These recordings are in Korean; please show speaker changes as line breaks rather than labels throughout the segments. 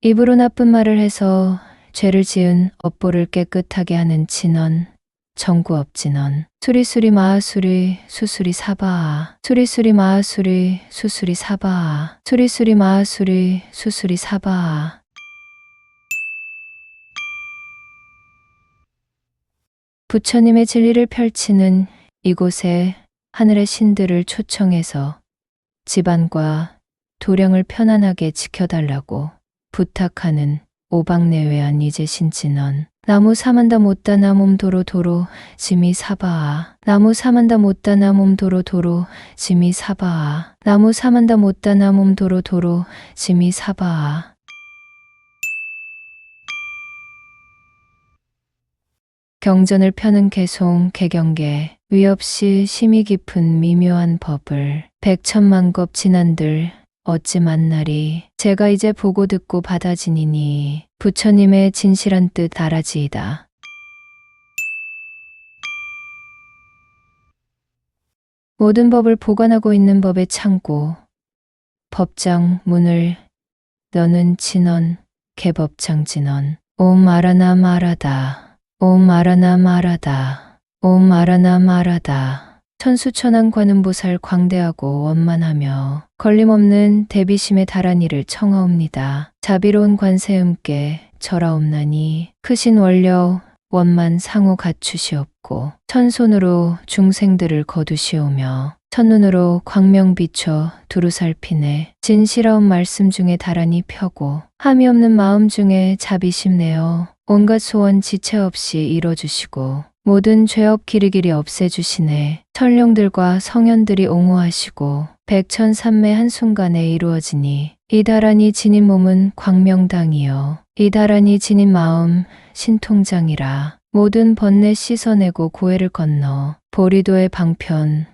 입으로 나쁜 말을 해서 죄를 지은 업보를 깨끗하게 하는 진언, 정구업 진언. 수리수리 마하수리 수수리 사바아. 수리수리 마하수리 수수리 사바아. 수리수리 마하수리 수수리 사바아. 부처님의 진리를 펼치는 이곳에 하늘의 신들을 초청해서 집안과 도량을 편안하게 지켜달라고 부탁하는 오박내외한 이제 신진언 나무 사만다 못다나 몸도로 도로 지미 사바아. 나무 사만다 못다나 몸도로 도로 지미 사바아. 나무 사만다 못다나 몸도로 도로 지미 사바아. 경전을 펴는 개송 개경계. 위없이 심이 깊은 미묘한 법을. 백천만 겁 지난들 어찌 만나리 제가 이제 보고 듣고 받아지니니 부처님의 진실한 뜻 알아지이다. 모든 법을 보관하고 있는 법의 창고 법장 문을 너는 진언 개법장 진언. 옴 마라나 마라다. 옴 마라나 마라다. 옴 마라나 마라다. 천수천한 관음보살 광대하고 원만하며 걸림없는 대비심의 다란이를 청하옵니다. 자비로운 관세음께 절하옵나니 크신 원려 원만 상호 갖추시옵고 천손으로 중생들을 거두시오며 첫눈으로 광명 비춰 두루 살피네 진실하온 말씀 중에 다란히 펴고 함이 없는 마음 중에 자비심 내어 온갖 소원 지체 없이 이뤄주시고 모든 죄업 기리기리 없애주시네 천룡들과 성현들이 옹호하시고 백천삼매 한순간에 이루어지니 이다란이 지닌 몸은 광명당이요 이다란이 지닌 마음 신통장이라 모든 번뇌 씻어내고 고해를 건너 보리도의 방편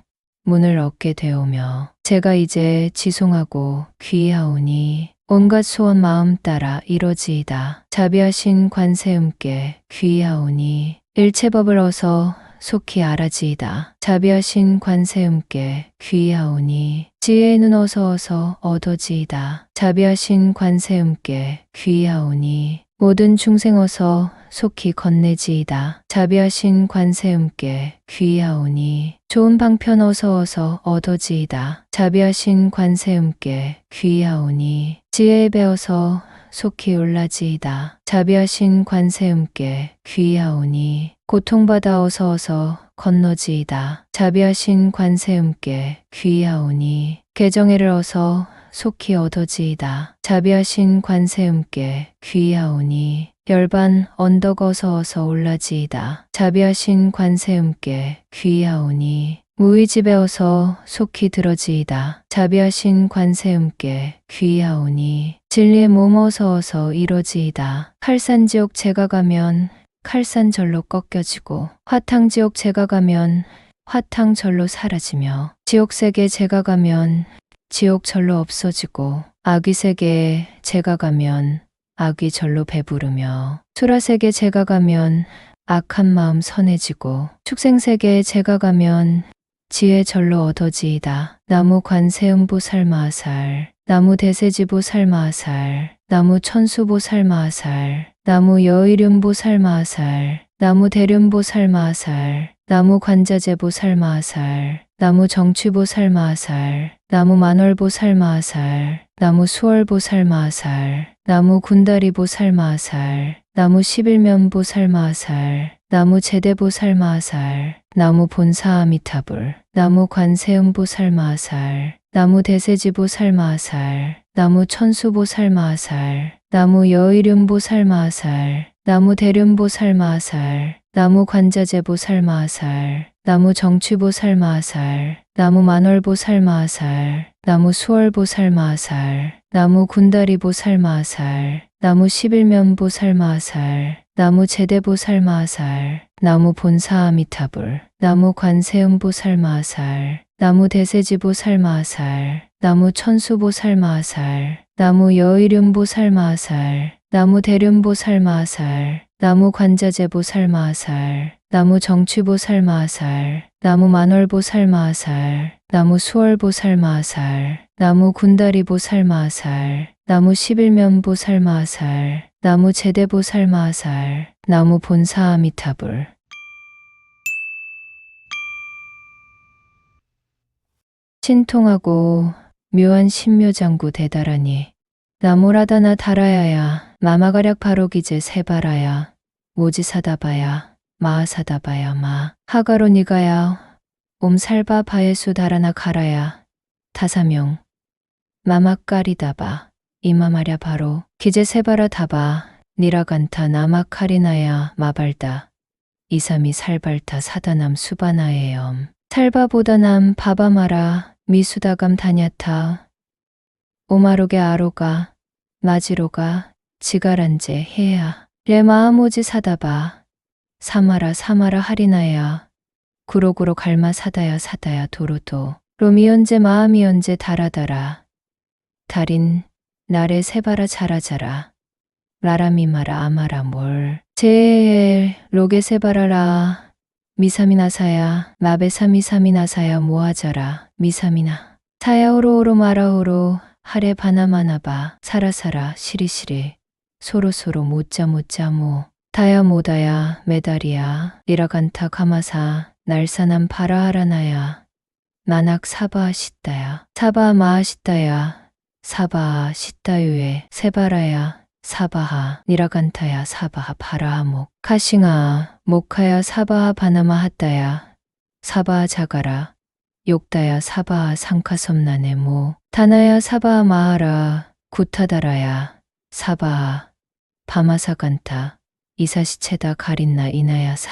문을 얻게 되오며 제가 이제 지송하고 귀하오니 온갖 소원 마음 따라 이뤄지이다. 자비하신 관세음께 귀하오니 일체법을 어서 속히 알아지이다. 자비하신 관세음께 귀하오니 지혜의 눈 어서 어서 얻어지이다. 자비하신 관세음께 귀하오니 모든 중생 어서 속히 건네지이다. 자비하신 관세음께 귀하오니 좋은 방편 어서 어서 얻어지이다. 자비하신 관세음께 귀하오니 지혜에 배어서 속히 올라지이다. 자비하신 관세음께 귀하오니 고통받아 어서 어서 건너지이다. 자비하신 관세음께 귀하오니 개정애를 어서 속히 얻어지이다. 자비하신 관세음께 귀하오니 열반 언덕 어서 어서 올라지이다. 자비하신 관세음께 귀하오니 무의집에 어서 속히 들어지이다. 자비하신 관세음께 귀하오니 진리의 몸 어서 어서 이뤄지이다. 칼산지옥 제가 가면 칼산절로 꺾여지고 화탕지옥 제가 가면 화탕절로 사라지며 지옥세계 제가 가면 지옥절로 없어지고 아귀세계에 제가 가면 아귀절로 배부르며 수라세계 제가 가면 악한 마음 선해지고 축생세계에 제가 가면 지혜 절로 얻어지이다. 나무 관세음보 살 마살, 나무 대세지보 살 마살, 나무 천수보 살 마살, 나무 여의륜보 살마살, 나무 대륜보 살마살, 나무 관자재보 살마살, 나무 정취보 살마살, 나무 만월보 살마살, 나무 수월보 살마살, 나무 군다리보 살마살, 나무 십일면보 살마살, 나무 제대보 살마살, 나무 본사아미타불, 나무 관세음보 살마살, 나무 대세지보 살마살, 나무 천수보 살마살, 나무 여의륜보 살마살, 나무 대륜보 살마살, 나무 관자재보 살마살, 나무 정취보 살마살, 나무 만월보 살마살, 나무 수월보 살마살, 나무 군다리보 살마살, 나무 십일면보 살마살, 나무 제대보 살마살, 나무 본사아미타불, 나무 관세음보 살마살, 나무 대세지보 살마살, 나무 천수보 살 마살, 나무 여의륜보 살 마살, 나무 대륜보 살 마살, 나무 관자재보 살 마살, 나무 정취보 살 마살, 나무 만월보 살 마살, 나무 수월보 살 마살, 나무 군다리보살 마살, 나무 십일면보살 마살, 나무 제대보살 마살, 나무 본사아미타불. 신통하고 묘한 신묘장구 대다라니. 나무라다나 다라야야. 마마가략 바로기제 세바라야. 모지사다바야. 마하사다바야 마. 하가로니가야. 옴살바 바예수 다라나 가라야. 타사명. 마마까리다바. 이마마랴 바로 기제 세바라 다바. 니라간타 나마카리나야 마발다. 이삼이 살발타 사다남 수바나에엄. 살바보다남 바바마라 미수다감 다냐타. 오마로게 아로가 마지로가 지가란제 해야. 레마아모지 사다바 사마라 사마라 하리나야 구로구로 갈마 사다야 사다야 도로도. 로미언제 마아미언제 다라다라. 달인 나레 세바라 자라자라. 라라미마라 아마라 몰. 제엘 로게 세바라라 미사미나사야 마베사 미사미나사야 모아자라 미사미나. 사야오로오로 마라오로 하레 바나마나바 사라사라 시리시리. 소로소로 모짜 모짜 모. 다야 모다야 메다리야 리라간타 가마사 날사남 바라하라나야. 나낙 사바 시다야 사바 마하시다야 사바 시다유에 세바라야 사바하 니라간타야 사바하 바라하목 카싱아 모카야 사바하 바나마 하다야 사바하 자가라 욕다야 사바하 상카섬나네 모 다나야 사바하 마하라 구타다라야 사바하 바마사간타 이사시체다 가린나 이나야사.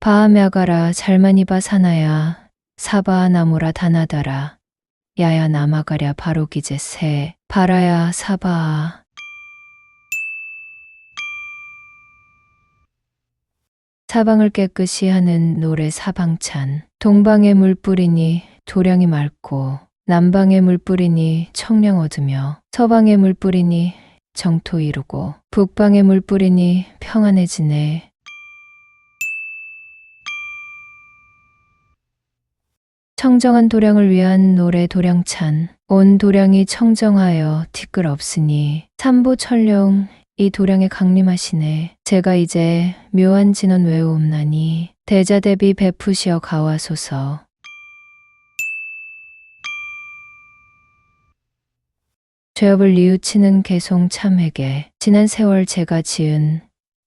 바하мя가라 잘마니바 사나야 사바하 나무라 다나다라 야야 나마가랴 바로기제 세 바라야 사바하 사방을 깨끗이 하는 노래 사방찬. 동방의 물뿌리니 도량이 맑고 남방의 물뿌리니 청량 얻으며 서방의 물뿌리니 정토 이루고 북방의 물뿌리니 평안해지네. 청정한 도량을 위한 노래 도량찬. 온 도량이 청정하여 티끌 없으니 삼보 천룡 이 도량에 강림하시네. 제가 이제 묘한 진원 외우옵나니 대자 대비 베푸시어 가와소서. 죄업을 뉘우치는 개송 참회계. 지난 세월 제가 지은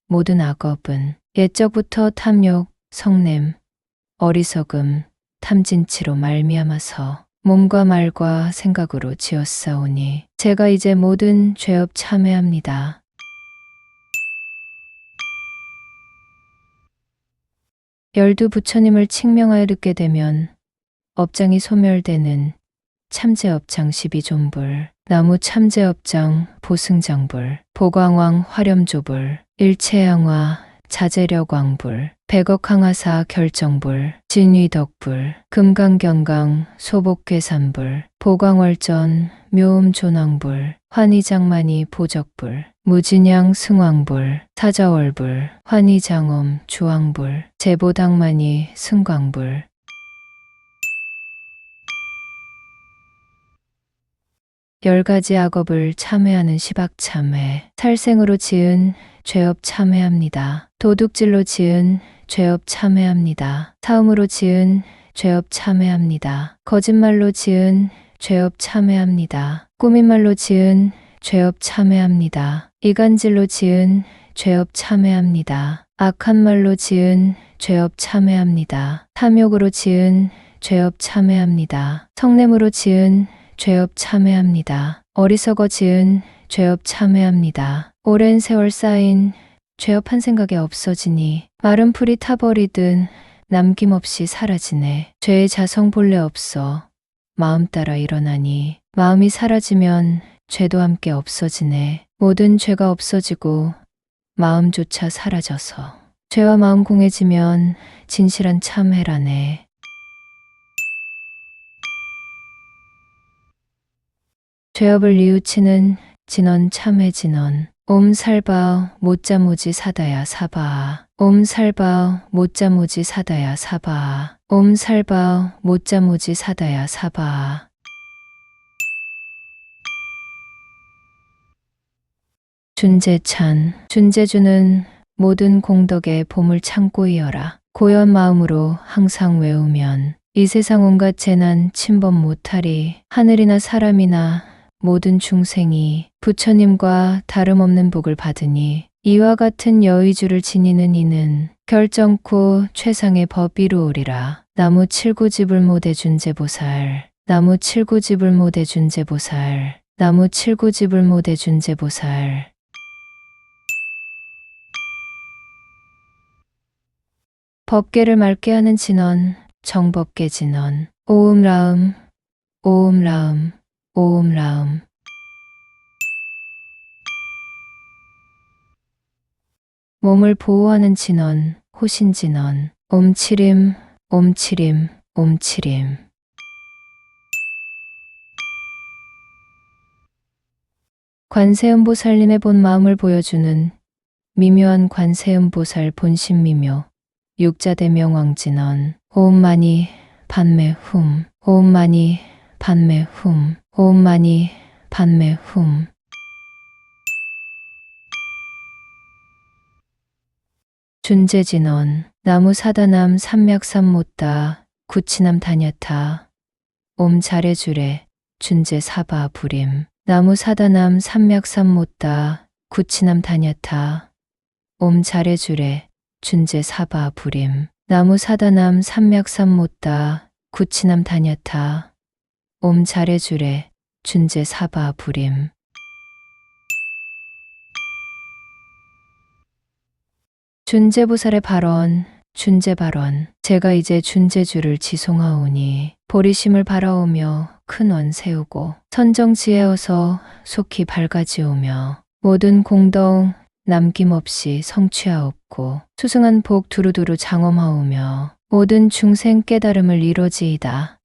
모든 악업은 옛적부터 탐욕, 성냄, 어리석음, 탐진치로 말미암아서 몸과 말과 생각으로 지었사오니 제가 이제 모든 죄업 참회합니다. 열두 부처님을 칭명하여 듣게 되면 업장이 소멸되는 참제업장 십이존불, 나무 참제업장 보승장불, 보광왕 화렴조불, 일체양화 자재력왕불, 백억항하사 결정불, 진위덕불, 금강경강 소복괴산불, 보광월전 묘음존왕불, 환희장만이 보적불, 무진양 승왕불, 사자월불, 환희장엄 주왕불, 제보당만이 승광불, 열 가지 악업을 참회하는 시박참회, 살생으로 지은 죄업 참회합니다. 도둑질로 지은 죄업 참회합니다. 사음으로 지은 죄업 참회합니다. 거짓말로 지은 죄업 참회합니다. 꾸민말로 지은 죄업 참회합니다. 이간질로 지은 죄업 참회합니다. 악한 말로 지은 죄업 참회합니다. 탐욕으로 지은 죄업 참회합니다. 성냄으로 지은 죄업 참회합니다. 어리석어 지은 죄업 참회합니다. 오랜 세월 쌓인 죄업 한 생각에 없어지니 마른 풀이 타버리든 남김없이 사라지네. 죄의 자성 본래 없어 마음 따라 일어나니 마음이 사라지면 죄도 함께 없어지네. 모든 죄가 없어지고 마음조차 사라져서. 죄와 마음 공해지면 진실한 참회라네. 죄업을 뉘우치는 진원 참회 진원 옴 살바 모짜모지 사다야 사바. 옴 살바 모짜모지 사다야 사바. 옴 살바 모짜모지 사다야 사바 준재찬, 준재주는 모든 공덕의 보물 창고이여라. 고연 마음으로 항상 외우면 이 세상 온갖 재난 침범 못하리 하늘이나 사람이나 모든 중생이 부처님과 다름없는 복을 받으니 이와 같은 여의주를 지니는 이는 결정코 최상의 법 이루오리라. 나무 칠구집을 모대 준재보살 나무 칠구집을 모대 준재보살 나무 칠구집을 모대 준재보살 법계를 맑게 하는 진원 정법계 진원. 오음라음 오음라음 오음라음. 몸을 보호하는 진원 호신진원. 옴치림 옴치림 옴치림 관세음보살님의 본 마음을 보여주는 미묘한 관세음보살 본심 미묘 육자대명 왕진원 오음마니 반매 훔 오음마니 반매 훔 오음마니 반매 훔. 준재진원 나무 사다남 삼맥삼 못다 구치남 다냐타 옴 잘해주래 준재 사바 부림. 나무 사다남 삼맥삼 못다 구치남 다냐타 옴 잘해주래 준재 사바 부림. 나무 사다남 삼맥삼 못다. 구치남 다냐타 옴 잘해주래. 준재 사바 부림. 준재보살의 발언 준재 발언. 제가 이제 준재주를 지송하오니 보리심을 바라오며 큰 원 세우고 선정지혜어서 속히 밝아지오며 모든 공덕 남김없이 성취하옵고 수승한 복 두루두루 장엄하오며 모든 중생 깨달음을 이루지이다.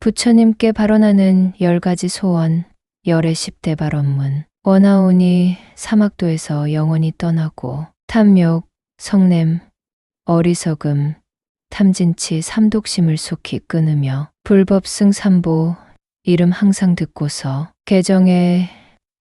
부처님께 발언하는 열 가지 소원, 열의 십대 발언문, 원하오니 사막도에서 영원히 떠나고 탐욕, 성냄, 어리석음, 탐진치 삼독심을 속히 끊으며 불법승 삼보 이름 항상 듣고서 개정에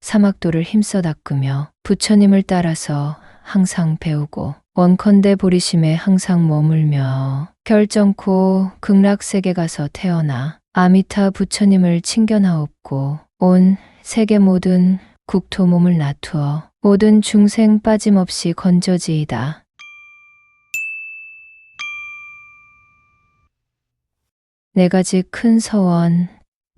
사막도를 힘써 닦으며 부처님을 따라서 항상 배우고 원컨대 보리심에 항상 머물며 결정코 극락세계 가서 태어나 아미타 부처님을 친견하옵고 온 세계 모든 국토 몸을 나투어 모든 중생 빠짐없이 건져지이다. 네 가지 큰 서원,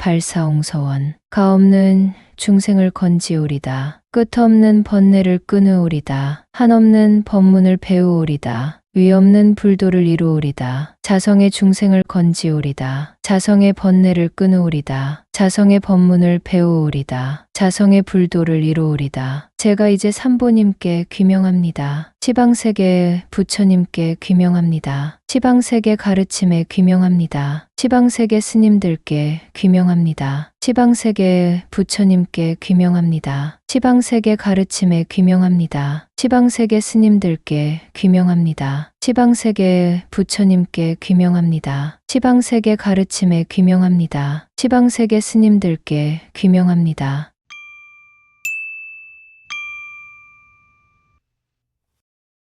발사옹서원, 가없는 중생을 건지오리다. 끝없는 번뇌를 끊으오리다. 한없는 법문을 배우오리다. 위없는 불도를 이루오리다. 자성의 중생을 건지오리다. 자성의 번뇌를 끊으오리다. 자성의 법문을 배우오리다. 자성의 불도를 이루오리다. 제가 이제 삼보님께 귀명합니다. 시방세계 부처님께 귀명합니다. 시방세계 가르침에 귀명합니다. 시방세계 스님들께 귀명합니다. 시방세계 부처님께 귀명합니다. 시방세계 가르침에 귀명합니다. 시방세계 스님들께 귀명합니다. 시방세계 부처님께 귀명합니다. 시방세계 가르침에 귀명합니다. 시방세계 스님들께 귀명합니다.